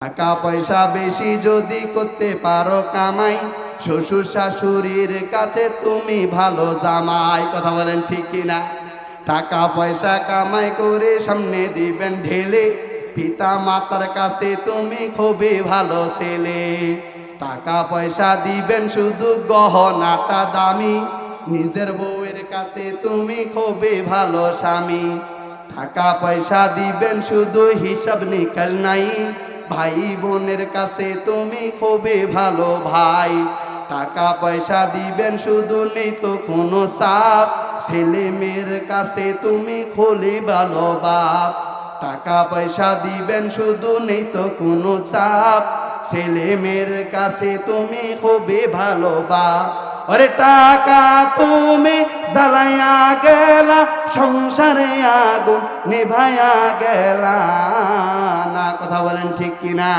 টাকা পয়সা বেশি যদি করতে পারো কামাই, শ্বশুর শাশুড়ির কাছে তুমি ভালো জামাই। কথা বলেন ঠিক কিনা? টাকা পয়সা কামাই করে সামনে দিবেন ঢেলে পিতা মাতার কাছে তুমি খুবই ভালো ছেলে। টাকা পয়সা দিবেন শুধু গহনাটা দামি, নিজের বউয়ের কাছে তুমি খুবই ভালো স্বামী। টাকা পয়সা দিবেন শুধু হিসাব নিকাল নাই ভাই বোনের কাছে তুমি খুবই ভালো ভাই। টাকা পয়সা দিবেন শুধু নেই তো কোনো সাপ ছেলে মেয়ের কাছে তুমি খুলি ভালো বাপ। টাকা পয়সা দিবেন শুধু নেই তো কোনো চাপ। ছেলে মেয়ের কাছে তুমি খুবই ভালো বাপ। ওরে টাকা তুমি জ্বালাইয়া গেলা, সংসারে আগুন নিভাইয়া গেলা। কথা বলেন ঠিক কিনা?